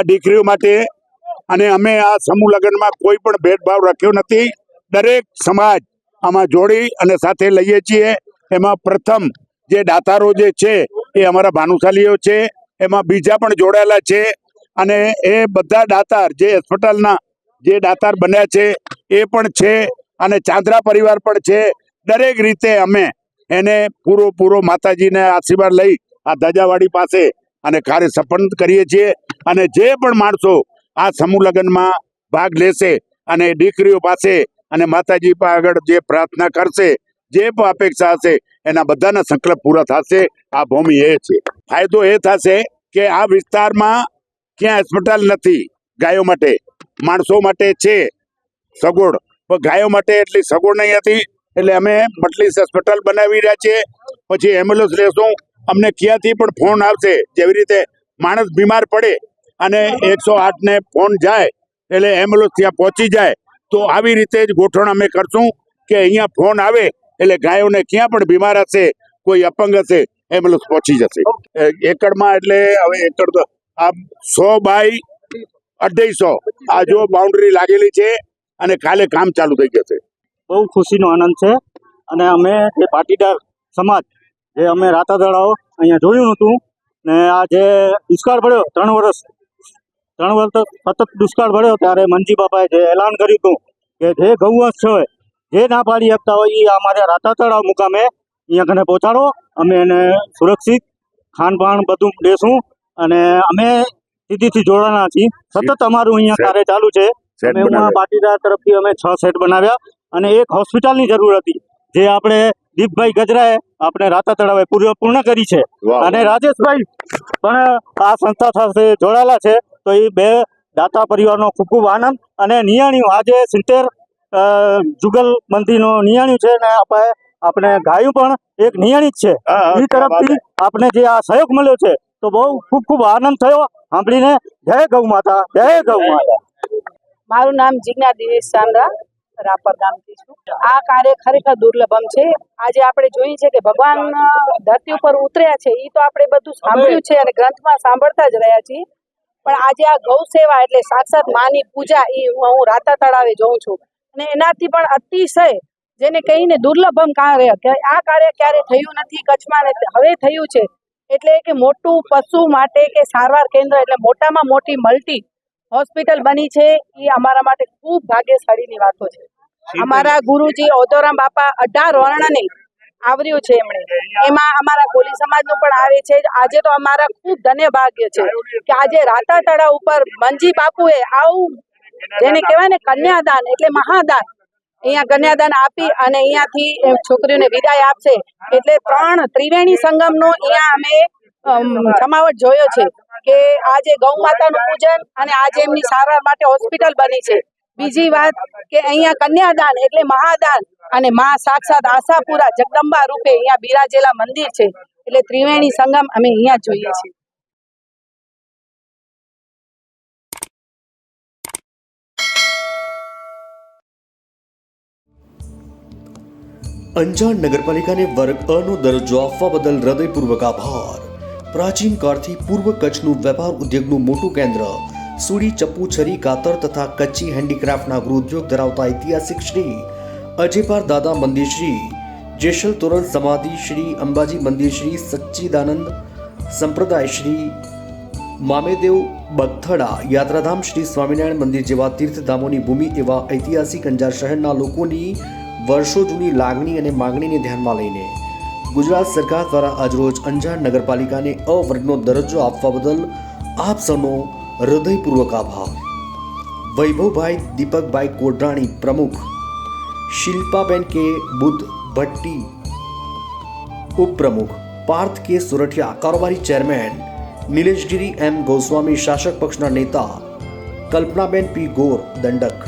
આ દીકરીઓ માટે અને અમે આ સમૂહ લગ્નમાં કોઈ પણ ભેદભાવ રાખ્યો નથી. દરેક સમાજ આમાં જોડી અને સાથે લઈએ છીએ. એમાં પ્રથમ જે દાતારો જે છે એ અમારા ભાનુશાલીઓ છે. એમાં બીજા પણ જોડાયેલા છે. અને એ બધા દાતાર જે હોસ્પિટલના જે દાતાર બન્યા છે એ પણ છે અને ચાંદરા પરિવાર પણ છે. દરેક રીતે અમે એને પૂરો પૂરો માતાજીને આશીર્વાદ લઈ આ ધજાવાડી પાસે અને કાર્ય સંપન્ન કરીએ છીએ. અને જે પણ માણસો આ સમૂહ લગ્નમાં ભાગ લેશે અને દીકરીઓ પાસે અને માતાજી આગળ જે પ્રાર્થના કરશે, જે પણ અપેક્ષા હશે, એના બધાના સંકલ્પ પૂરા થશે. આ ભૂમિ એ છે. ફાયદો એ થશે કે આ વિસ્તારમાં ક્યાં હોસ્પિટલ નથી ગાયો માટે. માણસો માટે છે સગવડ. પણ ગાયો માટે એટલી સગવડ નહીં હતી. એટલે અમે મટલીસ હોસ્પિટલ બનાવી રહ્યા છીએ. પછી એમ્બ્યુલન્સ લેશું. અમને ક્યાંથી પણ ફોન આવશે. જેવી રીતે માણસ બીમાર પડે અને એકસો આઠ ને ફોન જાય એટલે એમ્બ્યુલન્સ ત્યાં પહોંચી જાય તો આવી રીતે જ ગોઠવણ અમે કરશું કે અહીંયા ફોન આવે એટલે ગાયોને ક્યાં પણ બીમાર હશે કોઈ અપંગ હશે એમ્બ્યુલન્સ પહોંચી જશે. એકડમાં એટલે હવે એકડ તો આ સો બાય અઢાઈસો આ જો બાઉન્ડ્રી લાગેલી છે અને કાલે કામ ચાલુ થઈ જશે. બહુ ખુશીનો આનંદ છે. અને અમે જે પાટીદાર સમાજ જે અમે રાતા દડાઓ અહીંયા જોયું હતું ને આ જે દુષ્કાળ પડ્યો ત્રણ વર્ષ ત્રણ વર્ષ સતત દુષ્કાળ પડ્યો ત્યારે મનજી બાપાએ જે એલાન કર્યું હતું કે જે ગૌવંશ છે જે ના પાડી શકતા હોય એ અમારે રાતા તળાવ મુકામે અહીંયા કને પહોંચાડો. અમે એને સુરક્ષિત ખાનપાન બધું દેશું અને અમે સીધીથી જોડાના છીએ. સતત અમારું અહીંયા કાર્ય ચાલુ છે. અમે પાટીદાર તરફથી અમે છ સેટ બનાવ્યા અને એક હોસ્પિટલની જરૂર હતી. જે આપણે દીપભાઈ ગજરાએ આપણે રાતા તળાવે પૂર્ણ પૂર્ણ કરી છે. અને. રાજેશભાઈ પણ આ સંસ્થા સાથે જોડાયેલા છે. તો એ બે દાતા પરિવારનો ખૂબ ખૂબ આનંદ અને નિયાણ્યું આજે સિત્તેર જુગલ મંદિરનું નિયાણ્યું છે અને આપણે આપણે ગાયું પણ એક નિયાણી જ છે. એ તરફથી આપણે જે આ સહયોગ મળ્યો છે તો બહુ ખૂબ ખૂબ આનંદ થયો. સાંભળીને જય ગૌ માતા જય ગૌ માતા. મારું નામ જિજ્ઞા દિનેશ ચાંદ્રા રાપર ગામથી છું. આ કાર્ય ખરેખર દુર્લભમ છે. આજે આપણે જોઈએ છે કે ભગવાન ધરતી ઉપર ઉતર્યા છે. એ તો આપણે બધું સાંભળ્યું છે અને ગ્રંથમાં સાંભળતા જ રહ્યા છીએ. પણ આજે આ ગૌ સેવા એટલે સાક્ષાત માની પૂજા એ હું રાતા તળાવે જોઉં છું. અને એનાથી પણ અતિશય જેને કહીને દુર્લભમ કાર્ય આ કાર્ય ક્યારે થયું નથી કચ્છમાં હવે થયું છે. એટલે કે મોટું પશુ માટે કે સારવાર કેન્દ્ર એટલે મોટામાં મોટી મલ્ટી હોસ્પિટલ બની છે એ અમારા માટે ખૂબ ભાગ્યશાળીની વાતો છે. અમારા ગુરુજી ઓદોરામ બાપા અઢાર વર્ણને આવર્યું છે એમણે. એમાં અમારા કોલી સમાજનું પણ આવે છે. આજે તો અમારા ખૂબ ધન્ય ભાગ્ય છે કે આજે રાતા તળાવ ઉપર મંજી બાપુએ આવું જેને કહેવાય ને કન્યાદાન એટલે મહાદાન અહીંયા કન્યાદાન આપી અને અહીંયાથી છોકરીઓને વિદાય આપશે. એટલે ત્રણ ત્રિવેણી સંગમનો અહીંયા અમે અમ, જમાવટ જોયો છે. કે આજે ગૌ માતાનું પૂજન અને આજે એમની સારવાર માટે હોસ્પિટલ બની છે. બીજી વાત કે અહીંયા કન્યાદાન એટલે મહાદાન અને મા સાક્ષાત આશાપુરા જગદંબા રૂપે અહીંયા બિરાજેલા મંદિર છે. એટલે ત્રિવેણી સંગમ અમે અહીંયા જોઈએ છીએ. અંજાર નગરપાલિકાને વર્ગ અનો દરજ્જો આપવા બદલ હૃદયપૂર્વક આભાર. પ્રાચીન કાળથી પૂર્વ કચ્છનું વેપાર ઉદ્યોગનું મોટું કેન્દ્ર. સુડી ચપ્પુ છરી કાતર તથા કચ્છી હેન્ડીક્રાફ્ટના ગૃહોદ્યોગ ધરાવતા ઐતિહાસિક શ્રી અજેપાર દાદા મંદિર શ્રી, જેશલ તોરણ સમાધિ શ્રી, અંબાજી મંદિર શ્રી, સચ્ચિદાનંદ સંપ્રદાય શ્રી, મામેદેવ બગથડા યાત્રાધામ શ્રી સ્વામિનારાયણ મંદિર જેવા તીર્થધામોની ભૂમિ એવા ઐતિહાસિક અંજાર શહેરના લોકોની વર્ષો જૂની લાગણી અને માંગણીને ધ્યાનમાં લઈને ગુજરાત સરકાર દ્વારા આજરોજ અંજાર નગરપાલિકાને અ વર્ગનો દરજ્જો આપવા બદલ આપ સૌનો હૃદયપૂર્વક આભાર વૈભવભાઈ દીપકભાઈ કોડરાણી પ્રમુખ શિલ્પાબેન કે બુદ્ધ ભટ્ટી ઉપપ્રમુખ પાર્થ કે સુરઠિયા કારોબારી ચેરમેન નિલેશગીરી એમ ગોસ્વામી શાસક પક્ષના નેતા કલ્પનાબેન પી ગોર દંડક